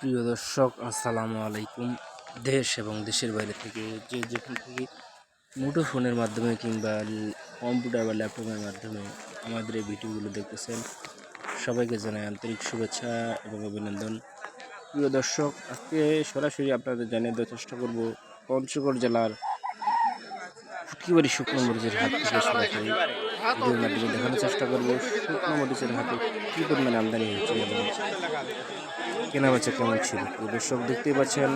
প্রিয় দর্শক, আসসালামু আলাইকুম। দেশ এবং দেশের বাইরে থেকে যে যেখান থেকে মুঠো ফোনের মাধ্যমে কিংবা কম্পিউটার বা ল্যাপটপের মাধ্যমে আমাদের এই ভিডিওগুলো দেখতেছেন, সবাইকে জানাই আন্তরিক শুভেচ্ছা এবং অভিনন্দন। প্রিয় দর্শক, আজকে সরাসরি আপনাদের জানিয়ে দেওয়ার চেষ্টা করব পঞ্চগড় জেলার ফুটকিবাড়ি শুকনো মরিচের হাত থেকে সরাসরি ভিডিওর মাধ্যমে দেখানোর চেষ্টা করব। শুকনো মরিচের হাটে কী পরিমাণে আমদানি হয়েছে এবং কেনা বেচা কেমন ছিল? প্রিয় দর্শক দেখতেই পাচ্ছেন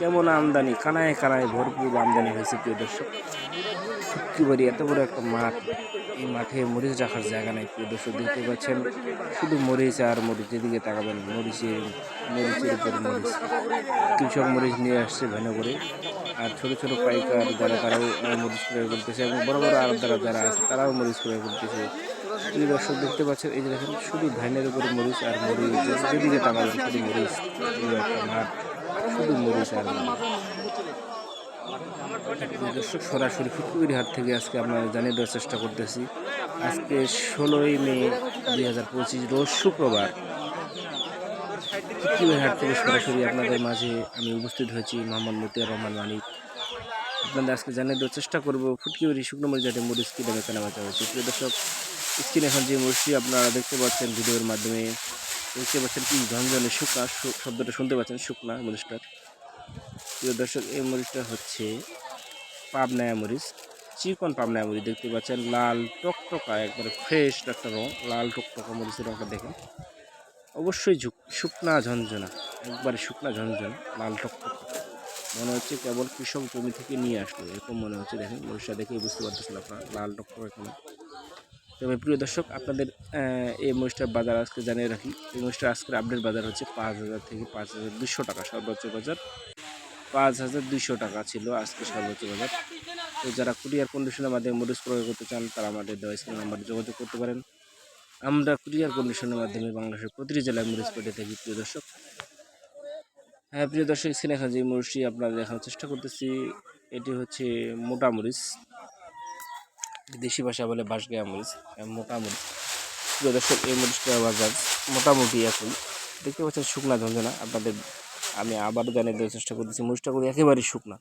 কেমন আমদানি কানায় কানায় ভরপুর আমদানি হয়েছে প্রিয় দর্শক। শুক্রিবাড়ি এত বড় একটা মাঠ এই মাঠে মরিচ রাখার জায়গা নেই প্রিয় দর্শক দেখতে পাচ্ছেন শুধু মরিচ আর মরিচ যেদিকে তাকাবেন মরিচের মরিচের উপর মরিচ। কৃষক মরিচ নিয়ে আসছে ভেনে করে। আর ছোট ছোট পাইকার যারা তারাও মরিচ ক্রয় করতেছে এবং বড় বড় আড়তদারা যারা আছে, তারাও মরিচ ক্রয় করতেছে প্রিয় দর্শক দেখতে পাচ্ছেন, এই যে দেখেন, শুধু ধানের উপরে মরিচ আর মরিচ যে- যেদিকে তাকাবেন শুধু মরিচ একটা শুধু মরিচ আর দর্শক, সরাসরি ফুটকুবির হাট থেকে আজকে আমরা জানিয়ে দেওয়ার চেষ্টা করতেছি। আজকে ষোলোই মে দুই হাজার পঁচিশ, রোজ শুক্রবার। হাট থেকে সরাসরি আপনাদের মাঝে আমি উপস্থিত হয়েছি, মোহাম্মদ মতিয়ার রহমান মানিক। আপনাদের আজকে জানিয়ে দেওয়ার চেষ্টা করব, ফুটকিবাড়ি শুকনো মরিচ যাতে মরিচ কী দামে কেনা বেচা হয়েছে প্রিয় দর্শক, স্ক্রিনে এখন যে মরিচটি আপনারা দেখতে পাচ্ছেন ভিডিওর মাধ্যমে, দেখতে পাচ্ছেন কি ঝনঝনে শুকনা শব্দটা শুনতে পাচ্ছেন, শুকনা মরিচটার প্রিয় দর্শক, এই মরিচটা হচ্ছে পাবনায়া মরিচ চিকন পাবনায়া মরিচ দেখতে পাচ্ছেন লাল টকটকা, একবারে ফ্রেশ একটা রং, লাল টকটকা মরিচের রংটা দেখেন। অবশ্যই ঝুক শুকনা ঝঞ্ঝনা, একবারে শুকনা ঝনঝনা লাল টকটকা। মনে হচ্ছে কেবল কৃষক জমি থেকে নিয়ে আসলো, এরকম মনে হচ্ছে দেখেন মরিচটা দেখেই বুঝতে পারতেছেন আপনারা, লাল টকটকা এখানে। তবে প্রিয় দর্শক, আপনাদের এই মরিচটার বাজার আজকে জানিয়ে রাখি, এই মরিচটার আজকের আপডেট বাজার হচ্ছে পাঁচ হাজার থেকে পাঁচ হাজার দুশো টাকা, সর্বোচ্চ বাজার পাঁচ হাজার দুশো টাকা ছিল আজকে সর্বোচ্চ বাজার। তো যারা কুরিয়ার কন্ডিশনের মাধ্যমে মরিচ ক্রয় করতে চান, তারা আমাদের দেওয়া স্ক্রিন নাম্বারে যোগাযোগ করতে পারেন। আমরা কুরিয়ার কন্ডিশনের মাধ্যমে বাংলাদেশের প্রতিটি জেলায় মরিচ পেটে থাকি প্রিয় দর্শক। হ্যাঁ প্রিয় দর্শক এখন যে মরিচটি আপনারা দেখানোর চেষ্টা করতেছি এটি হচ্ছে মোটা মরিচ দেশি ভাষা বলে বাঁশগায়া মরিচ আহ, মোটা মরিচ প্রিয় দর্শক এই মরিচটা বাজার মোটামুটি এখন। দেখতে পাচ্ছেন শুকনা ঝঞ্ঝনা আপনাদের আমি আবারও জানিয়ে দেওয়ার চেষ্টা করতেছি মরিচটা করে একেবারে শুকনা।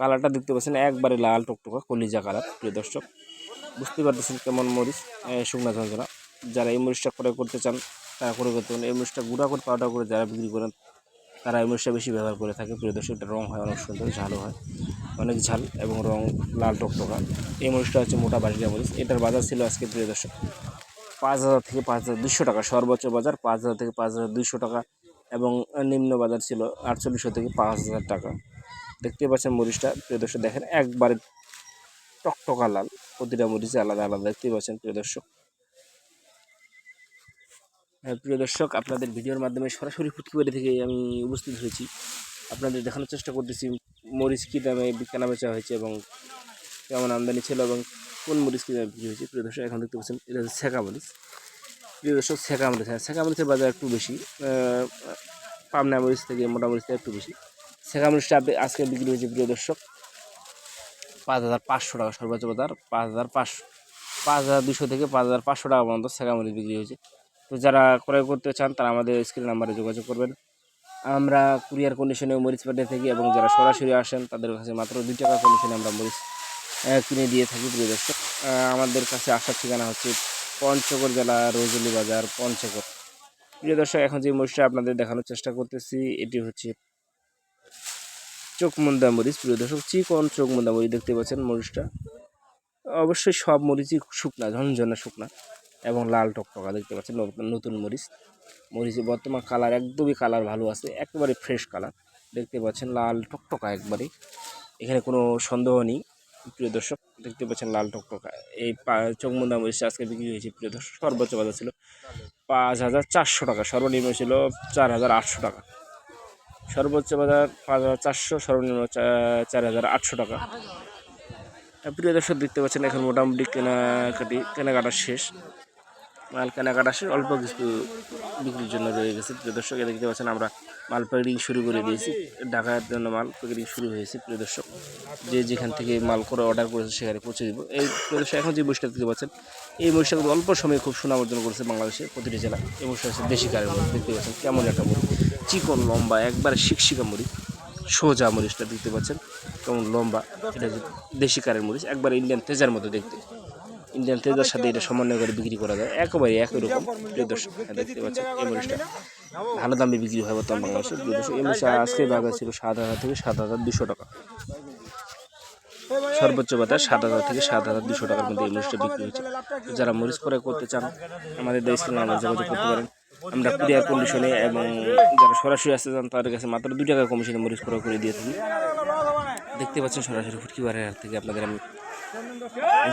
কালারটা দেখতে পাচ্ছেন একবারে লাল টকটকা কলিজা কালার প্রিয় দর্শক। বুঝতে পারতেছেন কেমন মরিচ শুকনা ঝঞ্ঝনা। যারা এই মরিচটা ক্রয় করতে চান, তারা ক্রয় করতে পারেন। এই মরিচটা গুঁড়া করে পাউডার করে যারা বিক্রি করেন, তারা এই মরিচটা বেশি ব্যবহার করে থাকে। প্রিয় দর্শক, এটা রং হয়, অনেক সুন্দর ঝালও হয়, অনেক ঝাল এবং রং লাল টকটকা। এই মরিচটা হচ্ছে মোটা বাসিয়া মরিচ। এটার বাজার ছিল আজকে, প্রিয় দর্শক, পাঁচ হাজার থেকে পাঁচ হাজার দুশো টাকা। সর্বোচ্চ বাজার পাঁচ হাজার থেকে পাঁচ হাজার দুশো টাকা এবং নিম্ন বাজার ছিল আটচল্লিশশো থেকে পাঁচ হাজার টাকা। দেখতে পাচ্ছেন মরিচটা, প্রিয় দর্শক, দেখেন, একবারে টকটকা লাল, প্রতিটা মরিচে আলাদা আলাদা। দেখতে পাচ্ছেন, প্রিয় দর্শক প্রিয় দর্শক, আপনাদের ভিডিওর মাধ্যমে সরাসরি ফুটকিবাড়ি থেকে আমি উপস্থিত হয়েছি। আপনাদের দেখানোর চেষ্টা করতেছি, মরিচ কী দামে কেনা বেচা হয়েছে এবং কেমন আমদানি ছিল এবং কোন মরিচ কী দামে বিক্রি হয়েছে। প্রিয় দর্শক, এখন দেখতে পাচ্ছেন, এটা হচ্ছে ছেঁকা মরিচ। প্রিয় দর্শক ছেঁকা মরিচ হ্যাঁ ছেঁকা মরিচের বাজার একটু বেশি পাবনা মরিচ থেকে মোটা মরিচ থেকে একটু বেশি। ছেঁকা মরিচটা আজকে বিক্রি হয়েছে, প্রিয় দর্শক, পাঁচ হাজার পাঁচশো টাকা সর্বোচ্চ বাজার, পাঁচ হাজার পাঁচশো, পাঁচ হাজার দুশো থেকে পাঁচ হাজার পাঁচশো টাকা পর্যন্ত ছেঁকা মরিচ বিক্রি হয়েছে। তো যারা ক্রয় করতে চান, তারা আমাদের স্ক্রিন নাম্বারে যোগাযোগ করবেন। আমরা কুরিয়ার কন্ডিশনে মরিচ পাঠিয়ে থাকি এবং যারা সরাসরি আসেন, তাদের কাছে মাত্র দুই টাকা কন্ডিশনে আমরা মরিচ কিনে দিয়ে থাকি, প্রিয় দর্শক। আমাদের কাছে আসার ঠিকানা হচ্ছে পঞ্চগড় জেলা রোজলি বাজার, পঞ্চগড়। প্রিয় দর্শক, এখন যে মরিচটা আপনাদের দেখানোর চেষ্টা করতেছি, এটি হচ্ছে চোখমুন্দা মরিচ। প্রিয় দর্শক চিকন চোখমুন্দা মরিচ দেখতে পাচ্ছেন মরিচটা? অবশ্যই সব মরিচই শুকনা, ঝনঝনা শুকনা। এবং লাল টকটকা দেখতে পাচ্ছেন নতুন মরিচ। মরিচের বর্তমান কালার একদমই কালার ভালো আছে, একেবারে ফ্রেশ কালার দেখতে পাচ্ছেন লাল টকটকা একবারে। এখানে কোনো সন্দেহ নেই, প্রিয় দর্শক, দেখতে পাচ্ছেন লাল টকটকা। এই চোখমুন্দা মরিচটা আজকে বিক্রি হয়েছে, প্রিয় দর্শক, সর্বোচ্চ বাজার ছিল পাঁচ হাজার চারশো টাকা, সর্বনিম্ন ছিল চার হাজার আটশো টাকা। সর্বোচ্চ বাজার পাঁচ হাজার চারশো, সর্বনিম্ন চার হাজার আটশো টাকা। প্রিয় দর্শক, দেখতে পাচ্ছেন এখন মোটামুটি কেনাকাটি কেনাকাটা শেষ। মাল কেনাকাটা শেষ, অল্প কিছু বিক্রির জন্য রয়ে গেছে। প্রিয় দর্শক দেখতে পাচ্ছেন আমরা মাল প্যাকেটিং শুরু করে দিয়েছি। ঢাকার জন্য মাল প্যাকেটিং শুরু হয়েছে, প্রিয় দর্শক। যে যেখান থেকে মাল করে অর্ডার করেছে, সেখানে পৌঁছে দিব। এই প্রিয় দর্শক, এখন যে বৈশটা দেখতে পাচ্ছেন, এই কিন্তু অল্প সময়ে খুব সুনাম অর্জন করেছে বাংলাদেশের প্রতিটি জেলা। এই বৈশটা হচ্ছে দেশি কারের মধ্যে দেখতে পাচ্ছেন কেমন একটা মরিচ। চিকন, লম্বা, একবার শিকশিকা মরিচ। সোজা মরিচটা দেখতে পাচ্ছেন, কেমন লম্বা। এটা দেশি কারের মরিচ, একবার ইন্ডিয়ান তেজার মতো দেখতে। ইন্ডিয়ান তেজার সাথে এটা সমন্বয় করে বিক্রি করা যায়। একেবারে একই রকম দেখতে পাচ্ছেন, এই মরিচটা। ভালো দামে বিক্রি হয় বর্তমান বাংলাদেশে। প্রিয় এই মরিচটা আজকে বাজার ছিল সাত হাজার থেকে সাত হাজার দুশো টাকা। সর্বোচ্চ বাজার সাত হাজার থেকে সাত হাজার দুশো টাকার মধ্যে এই মরিচটা বিক্রি হচ্ছে। তো যারা মরিচ করে করতে চান, আমাদের দেশ আমরা যোগাযোগ করতে পারেন। আমরা কুরিয়ার কন্ডিশনে এবং যারা সরাসরি আসতে চান, তাদের কাছে মাত্র দু টাকা কমিশনে মরিচ ক্রয় করে দিয়ে থাকি। দেখতে পাচ্ছেন সরাসরি ফুটকি বারের হাত থেকে আপনাদের আমি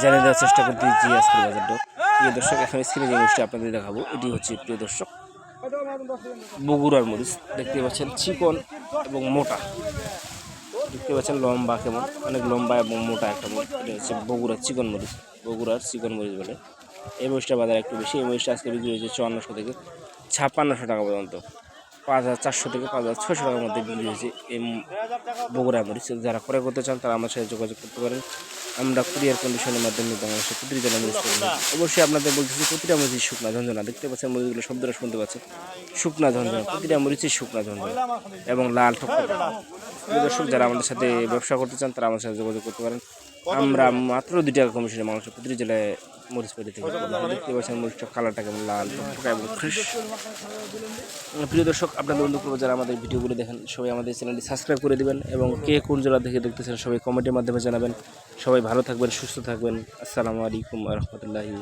জানিয়ে দেওয়ার চেষ্টা করতে করতেছি আজকের বাজারটা। প্রিয় দর্শক, এখন স্ক্রিনে যে মরিচটা আপনাদের দেখাবো, এটি হচ্ছে প্রিয় দর্শক, বগুড়ার মরিচ। দেখতে পাচ্ছেন চিকন এবং মোটা। দেখতে পাচ্ছেন লম্বা কেমন, অনেক লম্বা এবং মোটা একটা মরিচ। এটা হচ্ছে বগুড়ার চিকন মরিচ, বগুড়ার চিকন মরিচ বলে। এই মরিচটা বাজার একটু বেশি, এই মরিচটা আজকে বিক্রি হয়েছে চুয়ান্নশো থেকে ছাপ্পান্নশো টাকা পর্যন্ত। পাঁচ হাজার চারশো থেকে পাঁচ হাজার ছশো টাকার মধ্যে বিক্রি হয়েছে এই বগুড়া মরিচ। যারা ক্রয় করতে চান তারা আমার সাথে যোগাযোগ করতে পারেন। আমরা কুরিয়ার কন্ডিশনের মাধ্যমে বাংলাদেশে প্রতিটি জেলা মরিচ অবশ্যই আপনাদের বলতেছি, প্রতিটা মরিচই শুকনা ঝঞ্ঝনা। দেখতে পাচ্ছেন মরিচগুলো শব্দটা শুনতে পাচ্ছেন। শুকনা ঝঞ্ঝনা, প্রতিটা মরিচই শুকনা ঝঞ্ঝনা এবং লাল প্রিয় দর্শক, যারা আমাদের সাথে ব্যবসা করতে চান তারা আমার সাথে যোগাযোগ করতে পারেন। আমরা মাত্র দুই টাকা কমিশনে মানুষের প্রতিটি জেলায় মরিচ পেরে থেকে দেখতে পাচ্ছেন মরিচটা কালারটা কেমন লাল এবং ফ্রেশ প্রিয় দর্শক, আপনাদের বন্ধু করব যারা আমাদের ভিডিওগুলো দেখেন, সবাই আমাদের চ্যানেলটি সাবস্ক্রাইব করে দেবেন এবং কে কোন জেলা থেকে দেখতেছেন সবাই কমেন্টের মাধ্যমে জানাবেন। সবাই ভালো থাকবেন, সুস্থ থাকবেন। আসসালামু আলাইকুম রহমতুল্লাহি